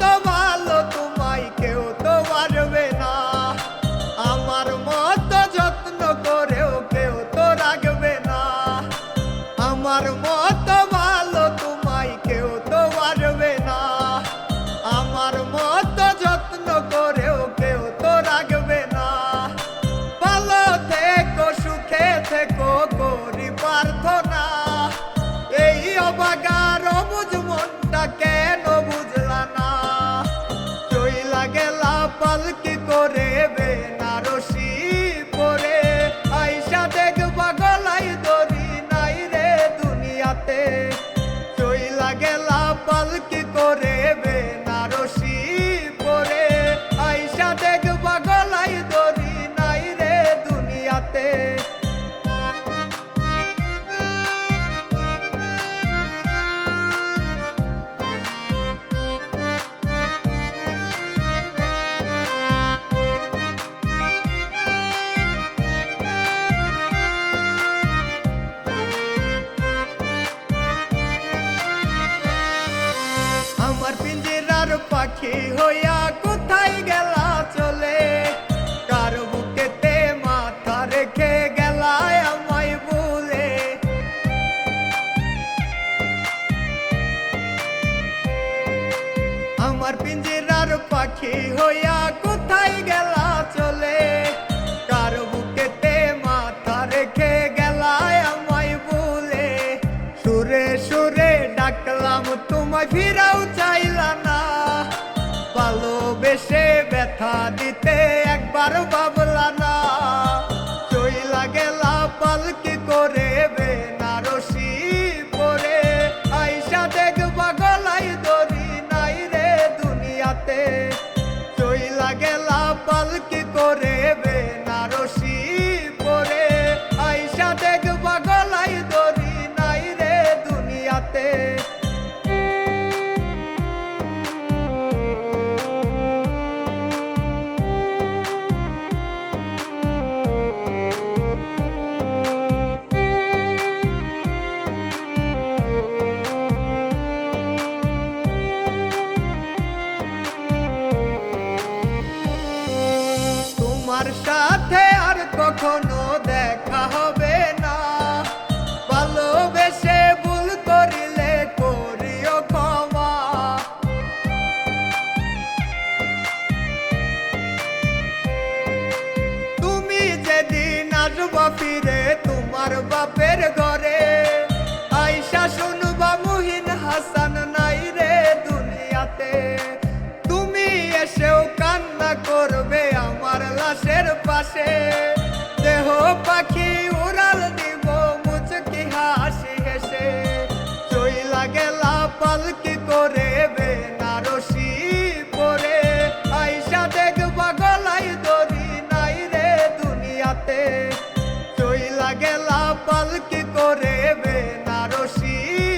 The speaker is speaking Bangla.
তোমার আমার পিঞ্জিরার পাখি হইয়া কোথায় গেলা চলে? কার বুকেতে মাথা রেখে গেলায় আমায় বলে? সুরে সুরে ডাকলাম, তোমায় ফিরাও চাইলা না। পালো বেশে ব্যথা দিতে একবার বাবলা না। চইলা গেলা পালকি করে বাপি রে, তোমার বাপের ঘরে। আইসা শুনবা মুহিন হাসান নাই রে দুনিয়াতে। তুমি এসেও কান্না করবে আমার লাশের পাশে। দেহ গেলা পালকি করে বেনারসি।